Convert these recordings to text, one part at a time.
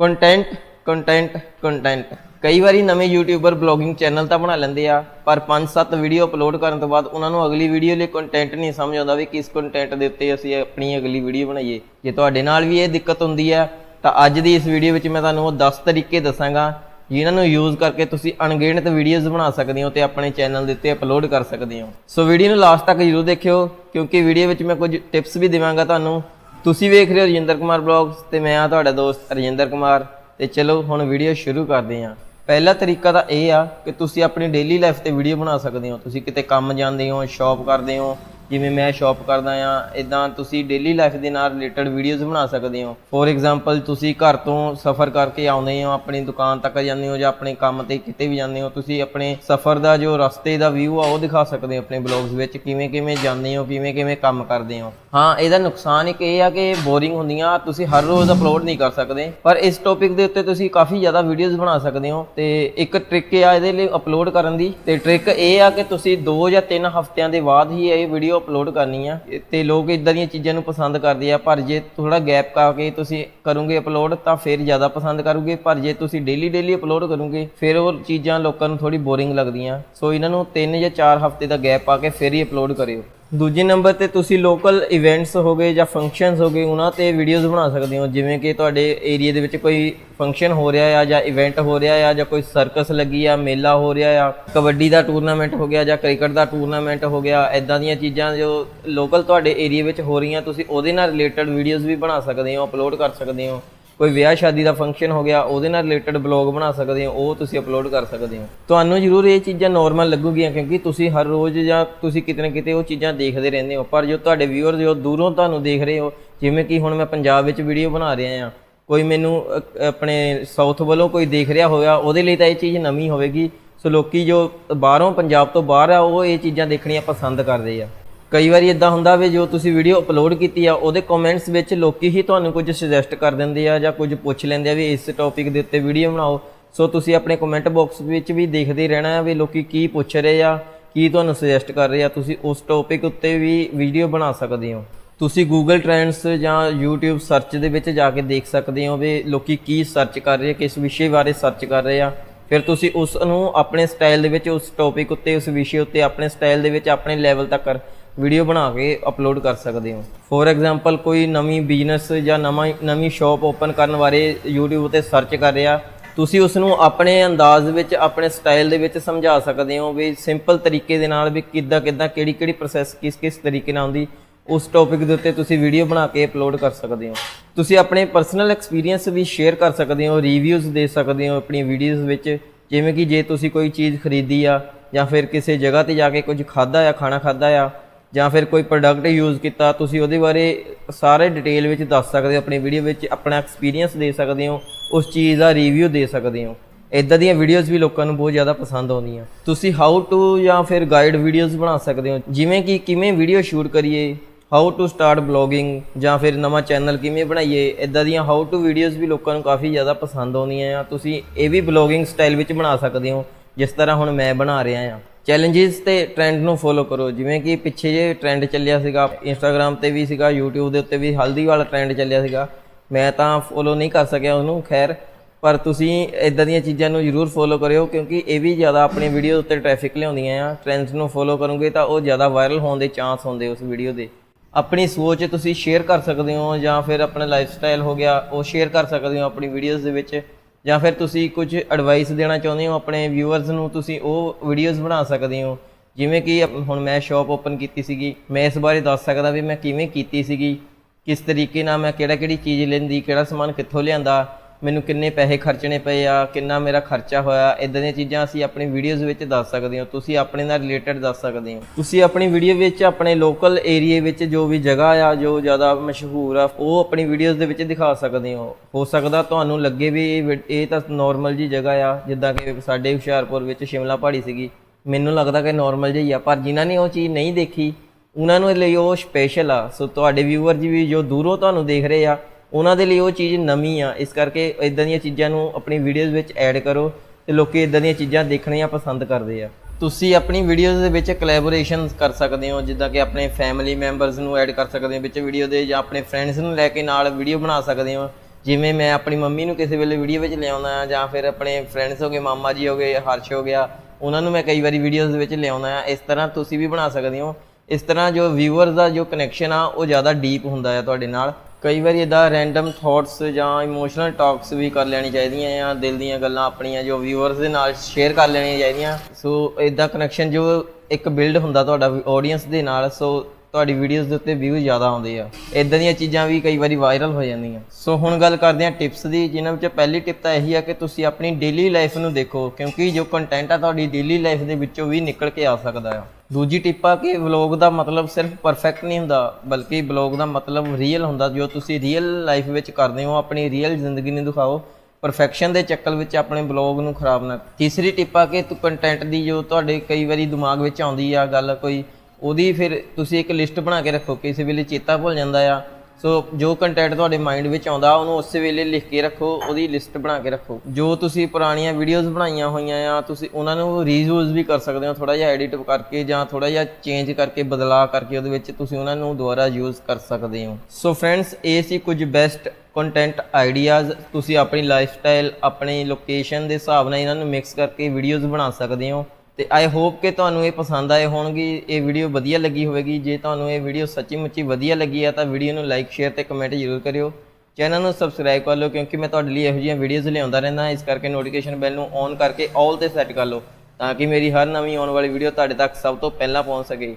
Content content content ਕਈ ਵਾਰੀ ਨਵੇਂ ਯੂਟਿਊਬਰ ਬਲੌਗਿੰਗ ਚੈਨਲ ਤਾਂ ਬਣਾ ਲੈਂਦੇ ਆ, ਪਰ 5-7 ਵੀਡੀਓ ਅਪਲੋਡ ਕਰਨ ਤੋਂ ਬਾਅਦ ਉਹਨਾਂ ਨੂੰ ਅਗਲੀ ਵੀਡੀਓ ਲਈ ਕੰਟੈਂਟ ਨਹੀਂ ਸਮਝ ਆਉਂਦਾ ਵੀ ਕਿਸ ਕੰਟੈਂਟ ਦੇ ਉੱਤੇ ਅਸੀਂ ਆਪਣੀ ਅਗਲੀ ਵੀਡੀਓ ਬਣਾਈਏ। ਜੇ ਤੁਹਾਡੇ ਨਾਲ ਵੀ ਇਹ ਦਿੱਕਤ ਹੁੰਦੀ ਹੈ ਤਾਂ ਅੱਜ ਦੀ ਇਸ ਵੀਡੀਓ ਵਿੱਚ ਮੈਂ ਤੁਹਾਨੂੰ ਉਹ 10 ਤਰੀਕੇ ਦੱਸਾਂਗਾ, ਜਿਨ੍ਹਾਂ ਨੂੰ ਯੂਜ਼ ਕਰਕੇ ਤੁਸੀਂ ਅਣਗਿਣਤ ਵੀਡੀਓਜ਼ ਬਣਾ ਸਕਦੇ ਹੋ ਤੇ ਆਪਣੇ ਚੈਨਲ ਦੇ ਉੱਤੇ ਅਪਲੋਡ ਕਰ ਸਕਦੇ ਹੋ। ਸੋ ਵੀਡੀਓ ਨੂੰ ਲਾਸਟ ਤੱਕ ਜ਼ਰੂਰ ਦੇਖਿਓ, ਕਿਉਂਕਿ ਵੀਡੀਓ ਵਿੱਚ ਮੈਂ ਕੁਝ ਟਿਪਸ ਵੀ ਦੇਵਾਂਗਾ ਤੁਹਾਨੂੰ। ਤੁਸੀਂ ਵੇਖ ਰਹੇ ਹੋ ਰਜਿੰਦਰ ਕੁਮਾਰ ਬਲੌਗਸ ਤੇ ਮੈਂ ਆ ਤੁਹਾਡਾ ਦੋਸਤ ਰਜਿੰਦਰ ਕੁਮਾਰ ਤੇ ਚਲੋ ਹੁਣ ਵੀਡੀਓ ਸ਼ੁਰੂ ਕਰਦੇ ਹਾਂ। ਪਹਿਲਾ ਤਰੀਕਾ ਤਾਂ ਇਹ ਆ ਕਿ ਤੁਸੀਂ ਆਪਣੀ ਡੇਲੀ ਲਾਈਫ ਤੇ ਵੀਡੀਓ ਬਣਾ ਸਕਦੇ ਹੋ। ਤੁਸੀਂ ਕਿਤੇ ਕੰਮ ਜਾਂਦੇ ਹੋ ਸ਼ਾਪ ਕਰਦੇ ਹੋ ਜਿਵੇਂ ਮੈਂ ਸ਼ਾਪ ਕਰਦਾ ਆ ਇਦਾਂ ਤੁਸੀਂ ਡੇਲੀ ਲਾਈਫ ਦੇ ਨਾਲ ਰਿਲੇਟਡ ਵੀਡੀਓਜ਼ ਬਣਾ ਸਕਦੇ ਹੋ। ਫੋਰ ਐਗਜ਼ਾਮਪਲ ਤੁਸੀਂ ਘਰ ਤੋਂ ਸਫ਼ਰ ਕਰਕੇ ਆਉਂਦੇ ਹੋ, ਆਪਣੀ ਦੁਕਾਨ ਤੱਕ ਜਾਂਦੇ ਹੋ ਜਾਂ ਆਪਣੇ ਕੰਮ ਤੇ ਕਿਤੇ ਵੀ ਜਾਂਦੇ ਹੋ, ਤੁਸੀਂ ਆਪਣੇ ਸਫ਼ਰ ਦਾ ਜੋ ਰਸਤੇ ਦਾ ਵਿਊ ਆ, ਉਹ ਦਿਖਾ ਸਕਦੇ ਹੋ ਆਪਣੇ ਬਲੌਗਸ ਵਿੱਚ, ਕਿਵੇਂ ਕਿਵੇਂ ਜਾਂਦੇ ਹੋ, ਕਿਵੇਂ ਕਿਵੇਂ ਕੰਮ ਕਰਦੇ ਹੋ। ਹਾਂ, ਇਹਦਾ ਨੁਕਸਾਨ ਇੱਕ ਇਹ ਆ ਕਿ ਬੋਰਿੰਗ ਹੁੰਦੀਆਂ, ਤੁਸੀਂ ਹਰ ਰੋਜ਼ ਅਪਲੋਡ ਨਹੀਂ ਕਰ ਸਕਦੇ, ਪਰ ਇਸ ਟੌਪਿਕ ਦੇ ਉੱਤੇ ਤੁਸੀਂ ਕਾਫੀ ਜ਼ਿਆਦਾ ਵੀਡੀਓਜ਼ ਬਣਾ ਸਕਦੇ ਹੋ, ਤੇ ਇੱਕ ਟ੍ਰਿਕ ਆ ਇਹਦੇ ਲਈ ਅਪਲੋਡ ਕਰਨ ਦੀ, ਤੇ ਟ੍ਰਿਕ ਇਹ ਆ ਕਿ ਤੁਸੀਂ 2 ਜਾਂ 3 ਹਫ਼ਤਿਆਂ ਦੇ ਬਾਅਦ ਹੀ ਇਹ ਵੀਡੀਓ ਅਪਲੋਡ ਕਰਨੀ ਆ। ਤੇ ਲੋਕ ਇਦਾਂ ਦੀਆਂ ਚੀਜ਼ਾਂ ਨੂੰ ਪਸੰਦ ਕਰਦੇ ਆ, ਪਰ ਜੇ ਥੋੜਾ ਗੈਪ ਪਾ ਕੇ ਤੁਸੀਂ ਕਰੋਗੇ ਅਪਲੋਡ ਤਾਂ ਫਿਰ ਜ਼ਿਆਦਾ ਪਸੰਦ ਕਰੋਗੇ। ਪਰ ਜੇ ਤੁਸੀਂ ਡੇਲੀ ਡੇਲੀ ਅਪਲੋਡ ਕਰੋਗੇ, ਫਿਰ ਉਹ ਚੀਜ਼ਾਂ ਲੋਕਾਂ ਨੂੰ ਥੋੜੀ ਬੋਰਿੰਗ ਲੱਗਦੀਆਂ। ਸੋ ਇਹਨਾਂ ਨੂੰ 3 ਜਾਂ 4 ਹਫ਼ਤੇ ਦਾ ਗੈਪ ਪਾ ਕੇ ਫਿਰ ਹੀ ਅਪਲੋਡ ਕਰਿਓ। ਦੂਜੇ ਨੰਬਰ ਤੇ ਤੁਸੀਂ ਲੋਕਲ ਇਵੈਂਟਸ ਹੋਗੇ ਜਾਂ ਫੰਕਸ਼ਨਸ ਹੋਗੇ ਉਹਨਾਂ ਤੇ ਵੀਡੀਓਜ਼ ਬਣਾ ਸਕਦੇ ਹੋ। ਜਿਵੇਂ ਕਿ ਤੁਹਾਡੇ ਏਰੀਆ ਦੇ ਵਿੱਚ ਕੋਈ ਫੰਕਸ਼ਨ ਹੋ ਰਿਹਾ ਆ ਜਾਂ ਇਵੈਂਟ ਹੋ ਰਿਹਾ ਆ ਜਾਂ ਕੋਈ ਸਰਕਸ ਲੱਗੀ ਆ, ਮੇਲਾ ਹੋ ਰਿਹਾ ਆ, ਕਬੱਡੀ ਦਾ ਟੂਰਨਾਮੈਂਟ ਹੋ ਗਿਆ ਜਾਂ ਕ੍ਰਿਕਟ ਦਾ ਟੂਰਨਾਮੈਂਟ ਹੋ ਗਿਆ ਐਦਾਂ ਦੀਆਂ ਚੀਜ਼ਾਂ ਜੋ ਲੋਕਲ ਤੁਹਾਡੇ ਏਰੀਆ ਵਿੱਚ ਹੋ ਰਹੀਆਂ, ਤੁਸੀਂ ਉਹਦੇ ਨਾਲ ਰਿਲੇਟਡ ਵੀਡੀਓਜ਼ ਵੀ ਬਣਾ ਸਕਦੇ ਹੋ ਅਪਲੋਡ ਕਰ ਸਕਦੇ ਹੋ। ਕੋਈ ਵਿਆਹ ਸ਼ਾਦੀ ਦਾ ਫੰਕਸ਼ਨ ਹੋ ਗਿਆ, ਉਹਦੇ ਨਾਲ ਰਿਲੇਟਡ ਬਲੌਗ ਬਣਾ ਸਕਦੇ ਹੋ, ਉਹ ਤੁਸੀਂ ਅਪਲੋਡ ਕਰ ਸਕਦੇ ਹੋ। ਤੁਹਾਨੂੰ ਜ਼ਰੂਰ ਇਹ ਚੀਜ਼ਾਂ ਨਾਰਮਲ ਲੱਗੂਗੀਆਂ, ਕਿਉਂਕਿ ਤੁਸੀਂ ਹਰ ਰੋਜ਼ ਜਾਂ ਤੁਸੀਂ ਕਿਤੇ ਨਾ ਕਿਤੇ ਉਹ ਚੀਜ਼ਾਂ ਦੇਖਦੇ ਰਹਿੰਦੇ ਹੋ। ਪਰ ਜੋ ਤੁਹਾਡੇ ਵਿਊਅਰ ਜੋ ਦੂਰੋਂ ਤੁਹਾਨੂੰ ਦੇਖ ਰਹੇ ਹੋ, ਜਿਵੇਂ ਕਿ ਹੁਣ ਮੈਂ ਪੰਜਾਬ ਵਿੱਚ ਵੀਡੀਓ ਬਣਾ ਰਿਹਾ ਹਾਂ, ਕੋਈ ਮੈਨੂੰ ਆਪਣੇ ਸਾਊਥ ਵੱਲੋਂ ਕੋਈ ਦੇਖ ਰਿਹਾ ਹੋਇਆ, ਉਹਦੇ ਲਈ ਤਾਂ ਇਹ ਚੀਜ਼ ਨਵੀਂ ਹੋਵੇਗੀ। ਸੋ ਲੋਕੀ ਜੋ ਬਾਹਰੋਂ ਪੰਜਾਬ ਤੋਂ ਬਾਹਰ ਆ, ਉਹ ਇਹ ਚੀਜ਼ਾਂ ਦੇਖਣੀਆਂ ਪਸੰਦ ਕਰਦੇ ਆ। ਕਈ ਵਾਰੀ ਇਦਾਂ ਹੁੰਦਾ ਵੀ ਜੋ ਤੁਸੀਂ ਵੀਡੀਓ ਅਪਲੋਡ ਕੀਤੀ ਆ, ਉਹਦੇ ਕਮੈਂਟਸ ਵਿੱਚ ਲੋਕੀ ਹੀ ਤੁਹਾਨੂੰ ਕੁਝ ਸੁਜੈਸਟ ਕਰ ਦਿੰਦੇ ਆ ਜਾਂ ਕੁਝ ਪੁੱਛ ਲੈਂਦੇ ਆ ਵੀ ਇਸ ਟੌਪਿਕ ਦੇ ਉੱਤੇ ਵੀਡੀਓ ਬਣਾਓ। ਸੋ ਤੁਸੀਂ ਆਪਣੇ ਕਮੈਂਟ ਬਾਕਸ ਵਿੱਚ ਵੀ ਦੇਖਦੇ ਰਹਿਣਾ ਆ ਵੀ ਲੋਕੀ ਕੀ ਪੁੱਛ ਰਹੇ ਆ, ਕੀ ਤੁਹਾਨੂੰ ਸੁਜੈਸਟ ਕਰ ਰਹੇ ਆ। ਤੁਸੀਂ ਉਸ ਟੌਪਿਕ ਉੱਤੇ ਵੀ ਵੀਡੀਓ ਬਣਾ ਸਕਦੇ ਹੋ। ਤੁਸੀਂ Google Trends ਜਾਂ YouTube ਸਰਚ ਦੇ ਵਿੱਚ ਜਾ ਕੇ ਦੇਖ ਸਕਦੇ ਹੋ ਵੀ ਲੋਕੀ ਕੀ ਸਰਚ ਕਰ ਰਹੇ ਆ, ਕਿਸ ਵਿਸ਼ੇ ਬਾਰੇ ਸਰਚ ਕਰ ਰਹੇ ਆ। ਫਿਰ ਤੁਸੀਂ ਉਸ ਨੂੰ ਆਪਣੇ ਸਟਾਈਲ ਦੇ ਵਿੱਚ, ਉਸ ਟੌਪਿਕ ਉੱਤੇ, ਉਸ ਵਿਸ਼ੇ ਉੱਤੇ, ਆਪਣੇ ਸਟਾਈਲ ਦੇ ਵਿੱਚ, ਆਪਣੇ ਲੈਵਲ ਤੱਕ ਵੀਡੀਓ ਬਣਾ ਕੇ ਅਪਲੋਡ ਕਰ ਸਕਦੇ ਹੋ। ਫੋਰ ਐਗਜ਼ਾਮਪਲ ਕੋਈ ਨਵੀਂ ਬਿਜ਼ਨਸ ਜਾਂ ਨਵਾਂ, ਨਵੀਂ ਸ਼ਾਪ ਓਪਨ ਕਰਨ ਬਾਰੇ YouTube ਉੱਤੇ ਸਰਚ ਕਰ ਰਿਹਾ, ਤੁਸੀਂ ਉਸ ਨੂੰ ਆਪਣੇ ਅੰਦਾਜ਼ ਵਿੱਚ, ਆਪਣੇ ਸਟਾਈਲ ਦੇ ਵਿੱਚ ਸਮਝਾ ਸਕਦੇ ਹੋ ਵੀ ਸਿੰਪਲ ਤਰੀਕੇ ਦੇ ਨਾਲ ਵੀ ਕਿੱਦਾਂ ਕਿੱਦਾਂ, ਕਿਹੜੀ ਕਿਹੜੀ ਪ੍ਰੋਸੈਸ ਕਿਸ ਕਿਸ ਤਰੀਕੇ ਨਾਲ ਹੁੰਦੀ ਉਸ ਟੌਪਿਕ ਦੇ ਉੱਤੇ ਤੁਸੀਂ ਵੀਡੀਓ ਬਣਾ ਕੇ ਅਪਲੋਡ ਕਰ ਸਕਦੇ ਹੋ। ਤੁਸੀਂ ਆਪਣੇ ਪਰਸਨਲ ਐਕਸਪੀਰੀਅੰਸ ਵੀ ਸ਼ੇਅਰ ਕਰ ਸਕਦੇ ਹੋ ਰਿਵਿਊਜ਼ ਦੇ ਸਕਦੇ ਹੋ ਆਪਣੀ ਵੀਡੀਓਜ਼ ਵਿੱਚ, ਜਿਵੇਂ ਕਿ ਜੇ ਤੁਸੀਂ ਕੋਈ ਚੀਜ਼ ਖਰੀਦੀ ਆ ਜਾਂ ਫਿਰ ਕਿਸੇ ਜਗ੍ਹਾ ਤੇ ਜਾ ਕੇ ਕੁਝ ਖਾਦਾ ਆ, ਖਾਣਾ ਖਾਦਾ ਆ ਜਾਂ ਫਿਰ ਕੋਈ ਪ੍ਰੋਡਕਟ ਯੂਜ਼ ਕੀਤਾ, ਤੁਸੀਂ ਉਹਦੇ ਬਾਰੇ ਸਾਰੇ ਡਿਟੇਲ ਵਿੱਚ ਦੱਸ ਸਕਦੇ ਹੋ, ਆਪਣੀ ਵੀਡੀਓ ਵਿੱਚ ਆਪਣਾ ਐਕਸਪੀਰੀਅੰਸ ਦੇ ਸਕਦੇ ਹੋ, ਉਸ ਚੀਜ਼ ਦਾ ਰਿਵਿਊ ਦੇ ਸਕਦੇ ਹੋ। ਇਦਾਂ ਦੀਆਂ ਵੀਡੀਓਜ਼ ਵੀ ਲੋਕਾਂ ਨੂੰ ਬਹੁਤ ਜ਼ਿਆਦਾ ਪਸੰਦ ਆਉਂਦੀਆਂ। ਤੁਸੀਂ ਹਾਊ ਟੂ ਜਾਂ ਫਿਰ ਗਾਈਡ ਵੀਡੀਓਜ਼ ਬਣਾ ਸਕਦੇ ਹੋ। ਜਿਵੇਂ ਕਿ ਕਿਵੇਂ ਵੀਡੀਓ ਸ਼ੂਟ ਕਰੀਏ ਹਾਊ ਟੂ ਸਟਾਰਟ ਬਲੌਗਿੰਗ ਜਾਂ ਫਿਰ ਨਵਾਂ ਚੈਨਲ ਕਿਵੇਂ ਬਣਾਈਏ ਇਦਾਂ ਦੀਆਂ ਹਾਊ ਟੂ ਵੀਡੀਓਜ਼ ਵੀ ਲੋਕਾਂ ਨੂੰ ਕਾਫੀ ਜ਼ਿਆਦਾ ਪਸੰਦ ਆਉਂਦੀਆਂ ਆ। ਤੁਸੀਂ ਇਹ ਵੀ ਬਲੌਗਿੰਗ ਸਟਾਈਲ ਵਿੱਚ ਬਣਾ ਸਕਦੇ ਹੋ, ਜਿਸ ਤਰ੍ਹਾਂ ਹੁਣ ਮੈਂ ਬਣਾ ਰਿਹਾ ਆ। ਚੈਲੰਜਸ ਤੇ ਟ੍ਰੈਂਡ ਨੂੰ ਫੋਲੋ ਕਰੋ। ਜਿਵੇਂ ਕਿ ਪਿੱਛੇ ਜੇ ਟ੍ਰੈਂਡ ਚੱਲਿਆ ਸੀਗਾ ਇੰਸਟਾਗ੍ਰam ਤੇ ਵੀ ਸੀਗਾ, YouTube ਦੇ ਉੱਤੇ ਵੀ ਹਲਦੀ ਵਾਲਾ ਟ੍ਰੈਂਡ ਚੱਲਿਆ ਸੀਗਾ। ਮੈਂ ਤਾਂ ਫੋਲੋ ਨਹੀਂ ਕਰ ਸਕਿਆ ਉਹਨੂੰ, ਖੈਰ। ਪਰ ਤੁਸੀਂ ਇਦਾਂ ਦੀਆਂ ਚੀਜ਼ਾਂ ਨੂੰ ਜ਼ਰੂਰ ਫੋਲੋ ਕਰਿਓ, ਕਿਉਂਕਿ ਇਹ ਵੀ ਜ਼ਿਆਦਾ ਆਪਣੀ ਵੀਡੀਓ ਉੱਤੇ ਟ੍ਰੈਫਿਕ ਲਿਆਉਂਦੀਆਂ ਆ। ਟ੍ਰੈਂਡਸ ਨੂੰ ਫੋਲੋ ਕਰੋਗੇ ਤਾਂ ਉਹ ਜ਼ਿਆਦਾ ਵਾਇਰਲ ਹੋਣ ਦੇ ਚਾਂਸ ਹੁੰਦੇ ਉਸ ਵੀਡੀਓ ਦੇ। ਆਪਣੀ ਸੋਚ ਤੁਸੀਂ ਸ਼ੇਅਰ ਕਰ ਸਕਦੇ ਹੋ ਜਾਂ ਫਿਰ ਆਪਣਾ ਲਾਈਫ ਸਟਾਈਲ ਹੋ ਗਿਆ, ਉਹ ਸ਼ੇਅਰ ਕਰ ਸਕਦੇ ਹੋ ਆਪਣੀ ਵੀਡੀਓਜ਼ ਦੇ ਵਿੱਚ। ਜਾਂ ਫਿਰ ਤੁਸੀਂ ਕੁਝ ਐਡਵਾਈਸ ਦੇਣਾ ਚਾਹੁੰਦੇ ਹੋ ਆਪਣੇ ਵਿਊਅਰਸ ਨੂੰ, ਤੁਸੀਂ ਉਹ ਵੀਡੀਓਜ਼ ਬਣਾ ਸਕਦੇ ਹੋ। ਜਿਵੇਂ ਕਿ ਹੁਣ ਮੈਂ ਸ਼ਾਪ ਓਪਨ ਕੀਤੀ ਸੀਗੀ, ਮੈਂ ਇਸ ਬਾਰੇ ਦੱਸ ਸਕਦਾ ਵੀ ਮੈਂ ਕਿਵੇਂ ਕੀਤੀ ਸੀਗੀ, ਕਿਸ ਤਰੀਕੇ ਨਾਲ ਮੈਂ ਕਿਹੜਾ ਕਿਹੜੀ ਚੀਜ਼ ਲੈਂਦੀ, ਕਿਹੜਾ ਸਮਾਨ ਕਿੱਥੋਂ ਲਿਆਂਦਾ। ਮੈਨੂੰ ਕਿੰਨੇ ਪੈਸੇ ਖਰਚਣੇ ਪਏ ਆ, ਕਿੰਨਾ ਮੇਰਾ ਖਰਚਾ ਹੋਇਆ ਇਦਾਂ ਦੀਆਂ ਚੀਜ਼ਾਂ ਅਸੀਂ ਆਪਣੀ ਵੀਡੀਓਜ਼ ਵਿੱਚ ਦੱਸ ਸਕਦੇ ਹੋ, ਤੁਸੀਂ ਆਪਣੇ ਨਾਲ ਰਿਲੇਟਡ ਦੱਸ ਸਕਦੇ ਹੋ। ਤੁਸੀਂ ਆਪਣੀ ਵੀਡੀਓ ਵਿੱਚ, ਆਪਣੇ ਲੋਕਲ ਏਰੀਆ ਵਿੱਚ ਜੋ ਵੀ ਜਗ੍ਹਾ ਆ, ਜੋ ਜ਼ਿਆਦਾ ਮਸ਼ਹੂਰ ਆ, ਉਹ ਆਪਣੀ ਵੀਡੀਓਜ਼ ਦੇ ਵਿੱਚ ਦਿਖਾ ਸਕਦੇ ਹੋ। ਹੋ ਸਕਦਾ ਤੁਹਾਨੂੰ ਲੱਗੇ ਵੀ ਇਹ ਵੀ- ਇਹ ਤਾਂ ਨਾਰਮਲ ਜੀ ਜਗ੍ਹਾ ਆ, ਜਿੱਦਾਂ ਕਿ ਸਾਡੇ ਹੁਸ਼ਿਆਰਪੁਰ ਵਿੱਚ ਸ਼ਿਮਲਾ ਪਹਾੜੀ ਸੀਗੀ। ਮੈਨੂੰ ਲੱਗਦਾ ਕਿ ਨਾਰਮਲ ਜਿਹੀ ਆ, ਪਰ ਜਿਨ੍ਹਾਂ ਨੇ ਉਹ ਚੀਜ਼ ਨਹੀਂ ਦੇਖੀ, ਉਹਨਾਂ ਨੂੰ ਲਈ ਉਹ ਸਪੈਸ਼ਲ ਆ। ਸੋ ਤੁਹਾਡੇ ਵਿਊਅਰ ਜੀ ਵੀ ਜੋ ਦੂਰੋਂ ਤੁਹਾਨੂੰ ਦੇਖ ਰਹੇ ਆ ਉਹਨਾਂ ਦੇ ਲਈ ਉਹ ਚੀਜ਼ ਨਵੀਂ ਆ। ਇਸ ਕਰਕੇ ਇਦਾਂ ਦੀਆਂ ਚੀਜ਼ਾਂ ਨੂੰ ਆਪਣੀ ਵੀਡੀਓਜ਼ ਵਿੱਚ ਐਡ ਕਰੋ ਤੇ ਲੋਕੀ ਇਦਾਂ ਦੀਆਂ ਚੀਜ਼ਾਂ ਦੇਖਣੀਆਂ ਪਸੰਦ ਕਰਦੇ ਆ। ਤੁਸੀਂ ਆਪਣੀ ਵੀਡੀਓਜ਼ ਦੇ ਵਿੱਚ ਕੋਲੈਬੋਰੇਸ਼ਨਸ ਕਰ ਸਕਦੇ ਹੋ, ਜਿੱਦਾਂ ਕਿ ਆਪਣੇ ਫੈਮਿਲੀ ਮੈਂਬਰਸ ਨੂੰ ਐਡ ਕਰ ਸਕਦੇ ਹੋ, ਵਿੱਚ ਵੀਡੀਓ ਦੇ ਜਾਂ ਆਪਣੇ ਫਰੈਂਡਸ ਨੂੰ ਲੈ ਕੇ ਨਾਲ ਵੀਡੀਓ ਬਣਾ ਸਕਦੇ ਹੋ। ਜਿਵੇਂ ਮੈਂ ਆਪਣੀ ਮੰਮੀ ਨੂੰ ਕਿਸੇ ਵੇਲੇ ਵੀਡੀਓ ਵਿੱਚ ਲਿਆਉਂਦਾ ਆ ਜਾਂ ਫਿਰ ਆਪਣੇ ਫਰੈਂਡਸ ਹੋ ਗਏ, ਮਾਮਾ ਜੀ ਹੋ ਗਏ, ਹਰਸ਼ ਹੋ ਗਿਆ, ਉਹਨਾਂ ਨੂੰ ਮੈਂ ਕਈ ਵਾਰੀ ਵੀਡੀਓਜ਼ ਵਿੱਚ ਲਿਆਉਂਦਾ ਆ ਇਸ ਤਰ੍ਹਾਂ ਤੁਸੀਂ ਵੀ ਬਣਾ ਸਕਦੇ ਹੋ। ਇਸ ਤਰ੍ਹਾਂ ਜੋ ਵਿਊਅਰਸ ਦਾ ਜੋ ਕਨੈਕਸ਼ਨ ਆ, ਉਹ ਜ਼ਿਆਦਾ ਡੀਪ ਹੁੰਦਾ ਆ ਤੁਹਾਡੇ ਨਾਲ। ਕਈ ਵਾਰੀ ਇਦਾਂ ਰੈਂਡਮ ਥਾਟਸ ਜਾਂ ਇਮੋਸ਼ਨਲ ਟਾਕਸ ਵੀ ਕਰ ਲੈਣੀ ਚਾਹੀਦੀਆਂ ਆ ਦਿਲ ਦੀਆਂ ਗੱਲਾਂ ਆਪਣੀਆਂ ਜੋ ਵਿਊਅਰਸ ਦੇ ਨਾਲ ਸ਼ੇਅਰ ਕਰ ਲੈਣੀਆਂ ਚਾਹੀਦੀਆਂ। ਸੋ ਇਦਾਂ ਕਨੈਕਸ਼ਨ ਜੋ ਇੱਕ ਬਿਲਡ ਹੁੰਦਾ ਤੁਹਾਡਾ ਆਡੀਅנס ਦੇ ਨਾਲ ਸੋ ਤੁਹਾਡੀ ਵੀਡੀਓਜ਼ ਦੇ ਉੱਤੇ ਵਿਊ ਜ਼ਿਆਦਾ ਆਉਂਦੇ ਆ। ਇਦਾਂ ਦੀਆਂ ਚੀਜ਼ਾਂ ਵੀ ਕਈ ਵਾਰੀ ਵਾਇਰਲ ਹੋ ਜਾਂਦੀਆਂ। ਸੋ ਹੁਣ ਗੱਲ ਕਰਦੇ ਹਾਂ ਟਿਪਸ ਦੀ, ਜਿਨ੍ਹਾਂ ਵਿੱਚ ਪਹਿਲੀ ਟਿਪ ਤਾਂ ਇਹੀ ਆ ਕਿ ਤੁਸੀਂ ਆਪਣੀ ਡੇਲੀ ਲਾਈਫ ਨੂੰ ਦੇਖੋ, ਕਿਉਂਕਿ ਜੋ ਕੰਟੈਂਟ ਆ ਤੁਹਾਡੀ ਡੇਲੀ ਲਾਈਫ ਦੇ ਵਿੱਚੋਂ ਵੀ ਨਿਕਲ ਕੇ ਆ ਸਕਦਾ ਆ। ਦੂਜੀ ਟਿਪ ਆ ਕਿ ਵਲੌਗ ਦਾ ਮਤਲਬ ਸਿਰਫ ਪਰਫੈਕਟ ਨਹੀਂ ਹੁੰਦਾ, ਬਲਕਿ ਵਲੌਗ ਦਾ ਮਤਲਬ ਰੀਅਲ ਹੁੰਦਾ। ਜੋ ਤੁਸੀਂ ਰੀਅਲ ਲਾਈਫ ਵਿੱਚ ਕਰਦੇ ਹੋ, ਆਪਣੀ ਰੀਅਲ ਜ਼ਿੰਦਗੀ ਨੂੰ ਦਿਖਾਓ ਪਰਫੈਕਸ਼ਨ ਦੇ ਚੱਕਰ ਵਿੱਚ ਆਪਣੇ ਬਲੌਗ ਨੂੰ ਖਰਾਬ ਨਾ ਤੀਸਰੀ ਟਿਪ ਆ ਕਿ ਤੂੰ ਕੰਟੈਂਟ ਦੀ ਜੋ ਤੁਹਾਡੇ ਕਈ ਵਾਰੀ ਦਿਮਾਗ ਵਿੱਚ ਆਉਂਦੀ ਆ ਗੱਲ ਕੋਈ, ਉਹਦੀ ਫਿਰ ਤੁਸੀਂ ਇੱਕ ਲਿਸਟ ਬਣਾ ਕੇ ਰੱਖੋ ਕਿਸੇ ਵੇਲੇ ਚੇਤਾ ਭੁੱਲ ਜਾਂਦਾ ਆ। ਸੋ ਜੋ ਕੰਟੈਂਟ ਤੁਹਾਡੇ ਮਾਈਂਡ ਵਿੱਚ ਆਉਂਦਾ, ਉਹਨੂੰ ਉਸੇ ਵੇਲੇ ਲਿਖ ਕੇ ਰੱਖੋ, ਉਹਦੀ ਲਿਸਟ ਬਣਾ ਕੇ ਰੱਖੋ। ਜੋ ਤੁਸੀਂ ਪੁਰਾਣੀਆਂ ਵੀਡੀਓਜ਼ ਬਣਾਈਆਂ ਹੋਈਆਂ ਆ, ਤੁਸੀਂ ਉਹਨਾਂ ਨੂੰ ਰੀਯੂਜ਼ ਵੀ ਕਰ ਸਕਦੇ ਹੋ ਥੋੜਾ ਜਿਹਾ ਐਡਿਟ ਕਰਕੇ ਜਾਂ ਥੋੜਾ ਜਿਹਾ ਚੇਂਜ ਕਰਕੇ, ਬਦਲਾਅ ਕਰਕੇ ਉਹਦੇ ਵਿੱਚ ਤੁਸੀਂ ਉਹਨਾਂ ਨੂੰ ਦੁਬਾਰਾ ਯੂਜ਼ ਕਰ ਸਕਦੇ ਹੋ। ਸੋ ਫਰੈਂਡਸ ਇਹ ਸੀ ਕੁਝ ਬੈਸਟ ਕੰਟੈਂਟ ਆਈਡੀਆਜ਼ ਤੁਸੀਂ ਆਪਣੀ ਲਾਈਫਸਟਾਈਲ ਆਪਣੀ ਲੋਕੇਸ਼ਨ ਦੇ ਹਿਸਾਬ ਨਾਲ ਇਹਨਾਂ ਨੂੰ ਮਿਕਸ ਕਰਕੇ ਵੀਡੀਓਜ਼ ਬਣਾ ਸਕਦੇ ਹੋ। ਤੇ ਆਈ ਹੋਪ ਕਿ ਤੁਹਾਨੂੰ ਇਹ ਪਸੰਦ ਆਏ ਹੋਣਗੇ, ਇਹ ਵੀਡੀਓ ਵਧੀਆ ਲੱਗੀ ਹੋਵੇਗੀ। ਜੇ ਤੁਹਾਨੂੰ ਇਹ ਵੀਡੀਓ ਸੱਚੀ ਮੁੱਚੀ ਵਧੀਆ ਲੱਗੀ ਹੈ ਤਾਂ ਵੀਡੀਓ ਨੂੰ ਲਾਈਕ ਸ਼ੇਅਰ ਤੇ ਕਮੈਂਟ ਜ਼ਰੂਰ ਕਰਿਓ। ਚੈਨਲ ਨੂੰ ਸਬਸਕ੍ਰਾਈਬ ਕਰ ਲਓ, ਕਿਉਂਕਿ ਮੈਂ ਤੁਹਾਡੇ ਲਈ ਇਹੋ ਜਿਹੀਆਂ ਵੀਡੀਓਜ਼ ਲਿਆਉਂਦਾ ਰਹਿੰਦਾ ਇਸ ਕਰਕੇ ਨੋਟੀਫਿਕੇਸ਼ਨ ਬੈਲ ਨੂੰ ਔਨ ਕਰਕੇ ਆਲ ਤੇ ਸੈੱਟ ਕਰ ਲਓ, ਤਾਂ ਕਿ ਮੇਰੀ ਹਰ ਨਵੀਂ ਆਉਣ ਵਾਲੀ ਵੀਡੀਓ ਤੁਹਾਡੇ ਤੱਕ ਸਭ ਤੋਂ ਪਹਿਲਾਂ ਪਹੁੰਚ ਸਕੇ।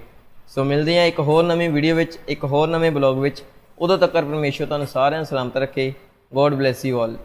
ਸੋ ਮਿਲਦੇ ਹਾਂ ਇੱਕ ਹੋਰ ਨਵੀਂ ਵੀਡੀਓ ਵਿੱਚ, ਇੱਕ ਹੋਰ ਨਵੇਂ ਬਲੌਗ ਵਿੱਚ। ਉਦੋਂ ਤੱਕ ਪਰਮੇਸ਼ਰ ਤੁਹਾਨੂੰ ਸਾਰਿਆਂ ਨੂੰ ਸਲਾਮਤ ਰੱਖੇ। God bless you all